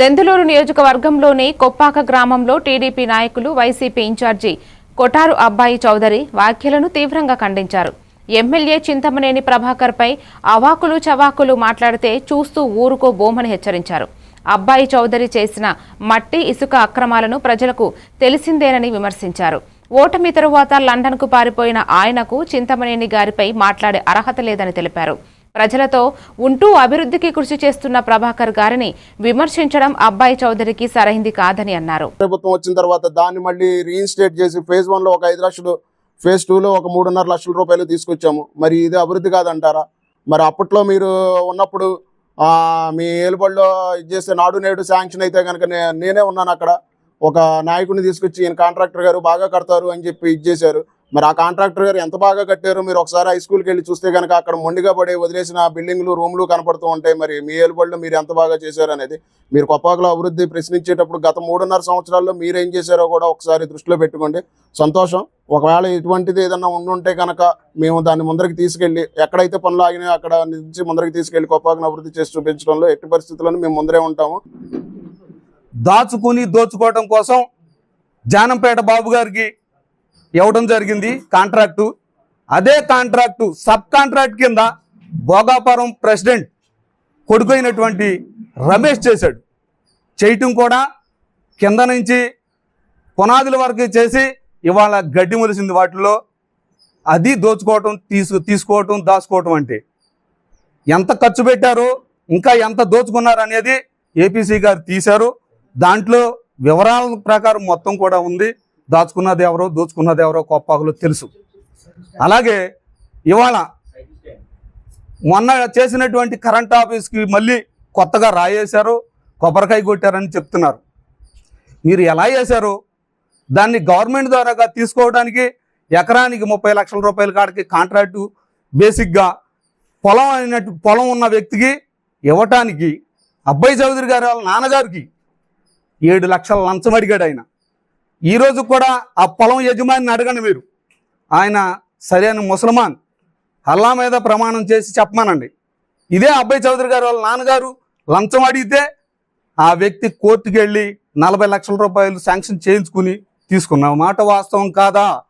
దెందులూరు నియోజకవర్గంలోని కొప్పాక గ్రామంలో టీడీపీ నాయకులు వైసీపీ ఇన్ఛార్జి కొటారు అబ్బాయి చౌదరి వ్యాఖ్యలను తీవ్రంగా ఖండించారు. ఎమ్మెల్యే చింతమనేని ప్రభాకర్పై అవాకులు చవాకులు మాట్లాడితే చూస్తూ ఊరుకో బోమని హెచ్చరించారు. అబ్బాయి చౌదరి చేసిన మట్టి ఇసుక అక్రమాలను ప్రజలకు తెలిసిందేనని విమర్శించారు. ఓటమి తరువాత లండన్కు పారిపోయిన ఆయనకు చింతమనేని గారిపై మాట్లాడే అర్హత లేదని తెలిపారు. ప్రజలతో ఉంటూ అభివృద్ధికి కృషి చేస్తున్న ప్రభాకర్ గారిని విమర్శించడం అబ్బాయి చౌదరికి సరైంది కాదని అన్నారు. ప్రభుత్వం వచ్చిన తర్వాత దాన్ని మళ్ళీ రీఇన్స్టేట్ చేసి ఫేజ్ వన్లో ఒక ఐదు లక్షలు ఫేజ్ టూ లో ఒక మూడున్నర లక్షల రూపాయలు తీసుకొచ్చాము. మరి ఇది అభివృద్ధి కాదంటారా? మరి అప్పట్లో మీరు ఉన్నప్పుడు మీ ఏలుబడిలో ఇది చేస్తే నాడు నేడు శాంక్షన్ అయితే కనుక నే- నేనే ఉన్నాను అక్కడ. ఒక నాయకుడిని తీసుకొచ్చి ఈయన కాంట్రాక్టర్ గారు బాగా కడతారు అని చెప్పి ఇది చేశారు. మరి ఆ కాంట్రాక్టర్ గారు ఎంత బాగా కట్టారు మీరు ఒకసారి హై స్కూల్కి వెళ్ళి చూస్తే కనుక అక్కడ మొండిగా పడే వదిలేసిన బిల్డింగ్లు రూమ్లు కనపడుతూ ఉంటాయి. మరి మీ ఏలుబడులు మీరు ఎంత బాగా చేశారు అనేది మీరు కొప్పాకలో అభివృద్ధి ప్రశ్నించేటప్పుడు గత మూడున్నర సంవత్సరాల్లో మీరు ఏం చేశారో కూడా ఒకసారి దృష్టిలో పెట్టుకోండి. సంతోషం. ఒకవేళ ఇటువంటిది ఏదన్నా ఉండుంటే కనుక మేము దాన్ని ముందరికి తీసుకెళ్ళి ఎక్కడైతే పనులు ఆగినాయో అక్కడ నుంచి ముందరికి తీసుకెళ్ళి కొప్పాకను అభివృద్ధి చేసి చూపించడంలో ఎట్టి పరిస్థితులను మేము ముందరే ఉంటాము. దాచుకుని దోచుకోవడం కోసం జానంపేట బాబు గారికి ఇవ్వడం జరిగింది. కాంట్రాక్టు. అదే కాంట్రాక్టు సబ్ కాంట్రాక్ట్ కింద భోగాపురం ప్రెసిడెంట్ కొడుకైనటువంటి రమేష్ చేశాడు. చేయటం కూడా కింద నుంచి పునాదుల వరకు చేసి ఇవాళ గడ్డి మొలిసింది వాటిలో అది దోచుకోవటం తీసు తీసుకోవటం దాచుకోవటం అంటే. ఎంత ఖర్చు పెట్టారు ఇంకా ఎంత దోచుకున్నారు అనేది ఏపీసీ గారు తీశారు. దాంట్లో వివరాల ప్రకారం మొత్తం కూడా ఉంది. దాచుకున్నది ఎవరో దోచుకున్నది ఎవరో కొప్పాకులో తెలుసు. అలాగే ఇవాళ మొన్న చేసినటువంటి కరెంట్ ఆఫీస్కి మళ్ళీ కొత్తగా రాయేశారు కొబ్బరికాయ కొట్టారని చెప్తున్నారు. మీరు ఎలా చేశారు? దాన్ని గవర్నమెంట్ ద్వారాగా తీసుకోవడానికి ఎకరానికి ముప్పై లక్షల రూపాయల కాడికి కాంట్రాక్టు బేసిక్గా పొలం అయినట్టు పొలం ఉన్న వ్యక్తికి ఇవ్వటానికి అబ్బాయి చౌదరి గారి వాళ్ళ నాన్నగారికి ఏడు లక్షల లంచం అడిగాడు ఆయన. ఈరోజు కూడా ఆ పొలం యజమానిని అడగండి మీరు. ఆయన సరైన ముసల్మాన్. అల్లా మీద ప్రమాణం చేసి చెప్పమానండి. ఇదే అబ్బాయి చౌదరి గారు వాళ్ళ నాన్నగారు లంచం అడిగితే ఆ వ్యక్తి కోర్టుకెళ్ళి నలభై లక్షల రూపాయలు శాంక్షన్ చేయించుకుని తీసుకున్న మాట వాస్తవం కాదా?